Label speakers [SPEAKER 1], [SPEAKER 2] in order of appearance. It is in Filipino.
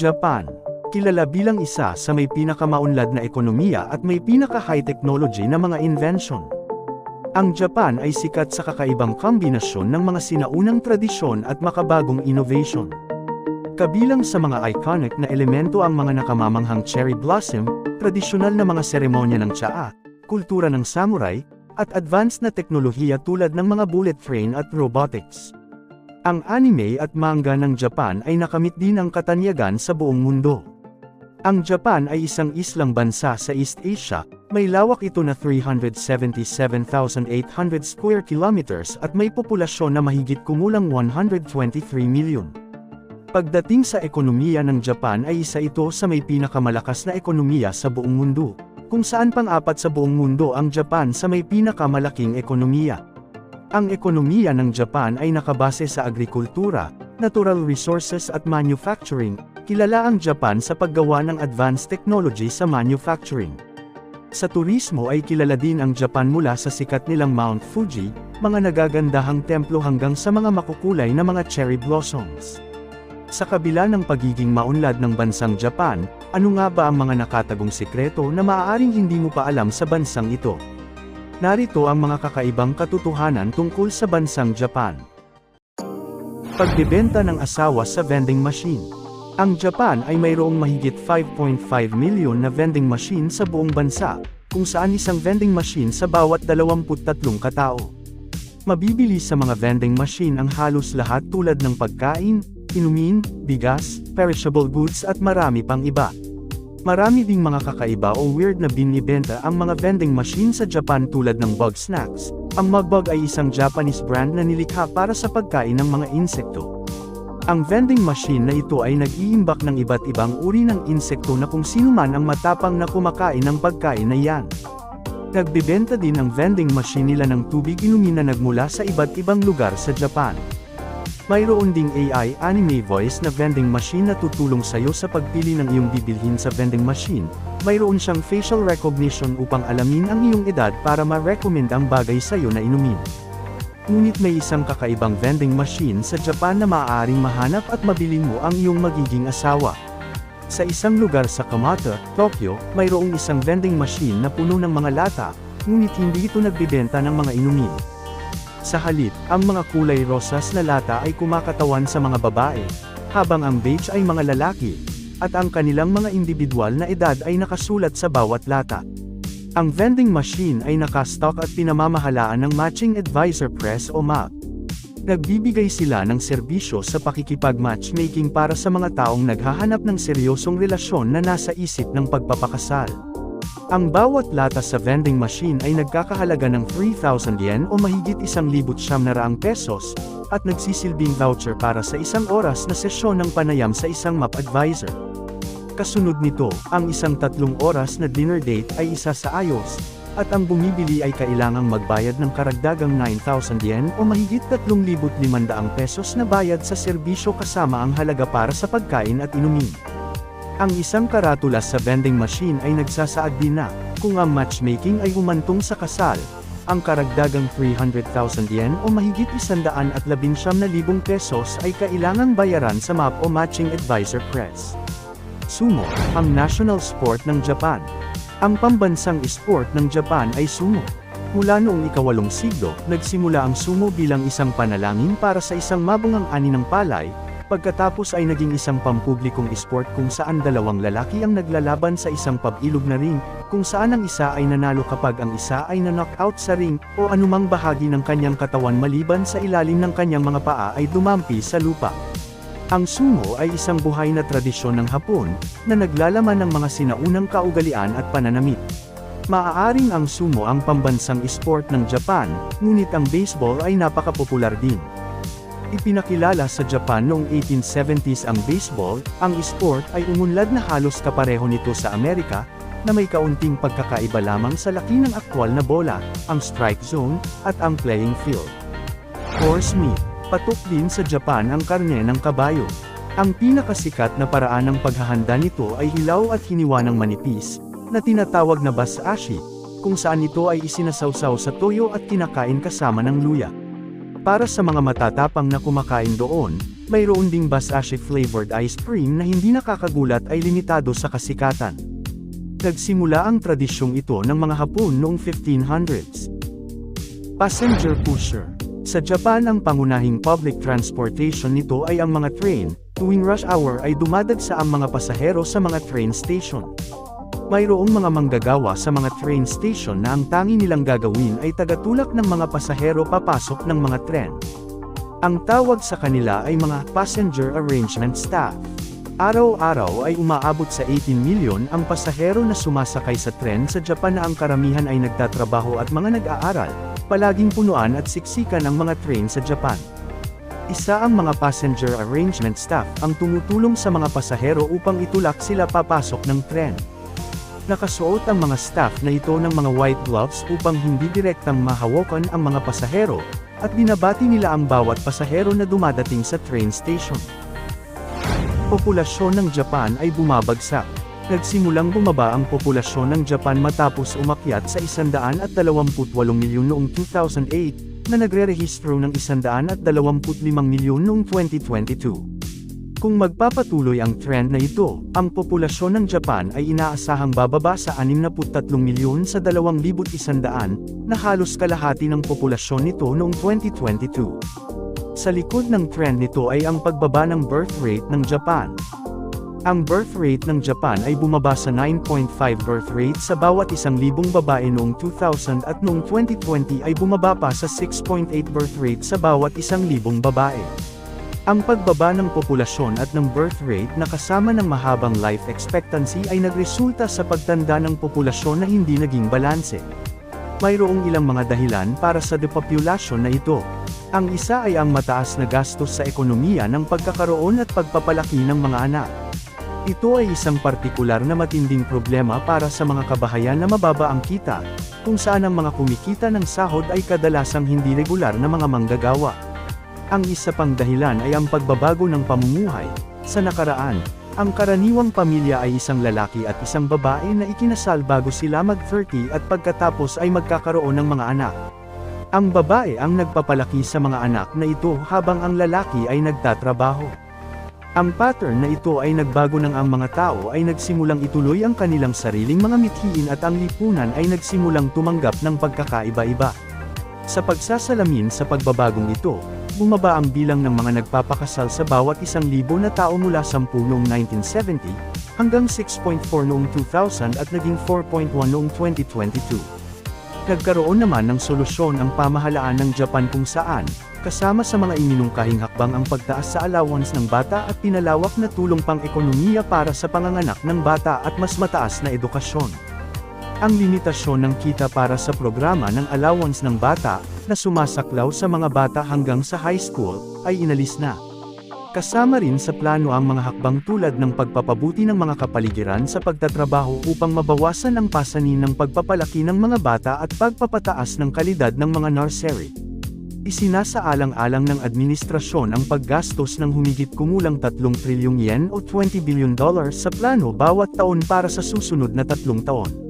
[SPEAKER 1] Japan. Kilala bilang isa sa may pinakamaunlad na ekonomiya at may pinaka-high technology na mga invention. Ang Japan ay sikat sa kakaibang kombinasyon ng mga sinaunang tradisyon at makabagong innovation. Kabilang sa mga iconic na elemento ang mga nakamamanghang cherry blossom, tradisyonal na mga seremonya ng tsaa, kultura ng samurai, at advanced na teknolohiya tulad ng mga bullet train at robotics. Ang anime at manga ng Japan ay nakamit din ang katanyagan sa buong mundo. Ang Japan ay isang islang bansa sa East Asia, may lawak ito na 377,800 square kilometers at may populasyon na mahigit kumulang 123 milyon. Pagdating sa ekonomiya ng Japan ay isa ito sa may pinakamalakas na ekonomiya sa buong mundo, kung saan pang-apat sa buong mundo ang Japan sa may pinakamalaking ekonomiya. Ang ekonomiya ng Japan ay nakabase sa agrikultura, natural resources at manufacturing, kilala ang Japan sa paggawa ng advanced technology sa manufacturing. Sa turismo ay kilala din ang Japan mula sa sikat nilang Mount Fuji, mga nagagandahang templo hanggang sa mga makukulay na mga cherry blossoms. Sa kabila ng pagiging maunlad ng bansang Japan, ano nga ba ang mga nakatagong sikreto na maaaring hindi mo pa alam sa bansang ito? Narito ang mga kakaibang katotohanan tungkol sa bansang Japan. Pagbebenta ng asawa sa vending machine. Ang Japan ay mayroong mahigit 5.5 milyon na vending machine sa buong bansa, kung saan isang vending machine sa bawat 23 katao. Mabibili sa mga vending machine ang halos lahat tulad ng pagkain, inumin, bigas, perishable goods at marami pang iba. Marami ding mga kakaiba o weird na binibenta ang mga vending machine sa Japan tulad ng Bug Snacks. Ang Mugbug ay isang Japanese brand na nilikha para sa pagkain ng mga insekto. Ang vending machine na ito ay nag-iimbak ng iba't ibang uri ng insekto na kung sino man ang matapang na kumakain ng pagkain na yan. Nagbibenta din ang vending machine nila ng tubig inumin na nagmula sa iba't ibang lugar sa Japan. Mayroon ding AI anime voice na vending machine na tutulong sa'yo sa pagpili ng iyong bibilhin sa vending machine. Mayroon siyang facial recognition upang alamin ang iyong edad para ma-recommend ang bagay sa'yo na inumin. Ngunit may isang kakaibang vending machine sa Japan na maaaring mahanap at mabili mo ang iyong magiging asawa. Sa isang lugar sa Kamata, Tokyo, mayroong isang vending machine na puno ng mga lata, ngunit hindi ito nagbibenta ng mga inumin. Sa halip, ang mga kulay rosas na lata ay kumakatawan sa mga babae, habang ang beige ay mga lalaki, at ang kanilang mga individual na edad ay nakasulat sa bawat lata. Ang vending machine ay nakastock at pinamamahalaan ng Matching Advisor Press o MAP. Nagbibigay sila ng serbisyo sa pakikipag-matchmaking para sa mga taong naghahanap ng seryosong relasyon na nasa isip ng pagpapakasal. Ang bawat lata sa vending machine ay nagkakahalaga ng 3,000 yen o mahigit 1,700 pesos, at nagsisilbing voucher para sa isang oras na sesyon ng panayam sa isang map advisor. Kasunod nito, ang isang tatlong oras na dinner date ay isa sa ayos, at ang bumibili ay kailangang magbayad ng karagdagang 9,000 yen o mahigit 3,500 pesos na bayad sa serbisyo kasama ang halaga para sa pagkain at inumin. Ang isang karatula sa vending machine ay nagsasaad din na, kung ang matchmaking ay humantong sa kasal, ang karagdagang 300,000 yen o mahigit 119,000 pesos ay kailangang bayaran sa MAP o Matching Advisor Press. Sumo, ang national sport ng Japan. Ang pambansang sport ng Japan ay sumo. Mula noong ikawalong siglo, nagsimula ang sumo bilang isang panalangin para sa isang mabungang ani ng palay, pagkatapos ay naging isang pampublikong sport kung saan dalawang lalaki ang naglalaban sa isang pabilog na ring, kung saan ang isa ay nanalo kapag ang isa ay na-knockout sa ring, o anumang bahagi ng kanyang katawan maliban sa ilalim ng kanyang mga paa ay dumampi sa lupa. Ang sumo ay isang buhay na tradisyon ng Hapon, na naglalaman ng mga sinaunang kaugalian at pananamit. Maaaring ang sumo ang pambansang sport ng Japan, ngunit ang baseball ay napakapopular din. Ipinakilala sa Japan noong 1870s ang baseball, ang sport ay umunlad na halos kapareho nito sa Amerika, na may kaunting pagkakaiba lamang sa laki ng aktwal na bola, ang strike zone, at ang playing field. Horse meat. Patok din sa Japan ang karne ng kabayo. Ang pinakasikat na paraan ng paghahanda nito ay hilaw at hiniwa ng manipis, na tinatawag na basashi, kung saan ito ay isinasawsaw sa toyo at kinakain kasama ng luya. Para sa mga matatapang na kumakain doon, Mayroon ding Basashi flavored ice cream na hindi nakakagulat ay limitado sa kasikatan. Nagsimula ang tradisyong ito ng mga Hapon noong 1500s. Passenger pusher. Sa Japan ang pangunahing public transportation nito ay ang mga train, tuwing rush hour ay dumadagsa ang mga pasahero sa mga train station. Mayroong mga manggagawa sa mga train station na ang tangi nilang gagawin ay tagatulak ng mga pasahero papasok ng mga tren. Ang tawag sa kanila ay mga passenger arrangement staff. Araw-araw ay umaabot sa 18 milyon ang pasahero na sumasakay sa tren sa Japan na ang karamihan ay nagtatrabaho at mga nag-aaral, palaging punuan at siksikan ang mga train sa Japan. Isa ang mga passenger arrangement staff ang tumutulong sa mga pasahero upang itulak sila papasok ng tren. Nakasuot ang mga staff na ito ng mga white gloves upang hindi direktang mahawakan ang mga pasahero, at binabati nila ang bawat pasahero na dumadating sa train station. Populasyon ng Japan ay bumabagsak. Nagsimulang bumaba ang populasyon ng Japan matapos umakyat sa 128 milyon noong 2008, na nagre-rehistro ng 125 milyon noong 2022. Kung magpapatuloy ang trend na ito, ang populasyon ng Japan ay inaasahang bababa sa 63 milyon sa 2,100 na halos kalahati ng populasyon nito noong 2022. Sa likod ng trend nito ay ang pagbaba ng birth rate ng Japan. Ang birth rate ng Japan ay bumaba sa 9.5 birth rate sa bawat isang libong babae noong 2000 at noong 2020 ay bumaba pa sa 6.8 birth rate sa bawat isang libong babae. Ang pagbaba ng populasyon at ng birth rate na kasama ng mahabang life expectancy ay nagresulta sa pagtanda ng populasyon na hindi naging balanse. Mayroong ilang mga dahilan para sa depopulation na ito. Ang isa ay ang mataas na gastos sa ekonomiya ng pagkakaroon at pagpapalaki ng mga anak. Ito ay isang partikular na matinding problema para sa mga kabahayan na mababa ang kita, kung saan ang mga kumikita ng sahod ay kadalasang hindi regular na mga manggagawa. Ang isa pang dahilan ay ang pagbabago ng pamumuhay. Sa nakaraan, ang karaniwang pamilya ay isang lalaki at isang babae na ikinasal bago sila mag-30 at pagkatapos ay magkakaroon ng mga anak. Ang babae ang nagpapalaki sa mga anak na ito habang ang lalaki ay nagtatrabaho. Ang pattern na ito ay nagbago nang ang mga tao ay nagsimulang ituloy ang kanilang sariling mga mithiin at ang lipunan ay nagsimulang tumanggap ng pagkakaiba-iba. Sa pagsasalamin sa pagbabagong ito, bumaba ang bilang ng mga nagpapakasal sa bawat isang libo na tao mula 10 noong 1970, hanggang 6.4 noong 2000 at naging 4.1 noong 2022. Nagkaroon naman ng solusyon ang pamahalaan ng Japan kung saan, kasama sa mga iminungkahing hakbang ang pagtaas sa allowance ng bata at pinalawak na tulong pang ekonomiya para sa panganganak ng bata at mas mataas na edukasyon. Ang limitasyon ng kita para sa programa ng allowance ng bata, na sumasaklaw sa mga bata hanggang sa high school, ay inalis na. Kasama rin sa plano ang mga hakbang tulad ng pagpapabuti ng mga kapaligiran sa pagtatrabaho upang mabawasan ang pasanin ng pagpapalaki ng mga bata at pagpapataas ng kalidad ng mga nursery. Isinasaalang-alang ng administrasyon ang paggastos ng humigit kumulang 3 trilyong yen o 20 billion dollars sa plano bawat taon para sa susunod na tatlong taon.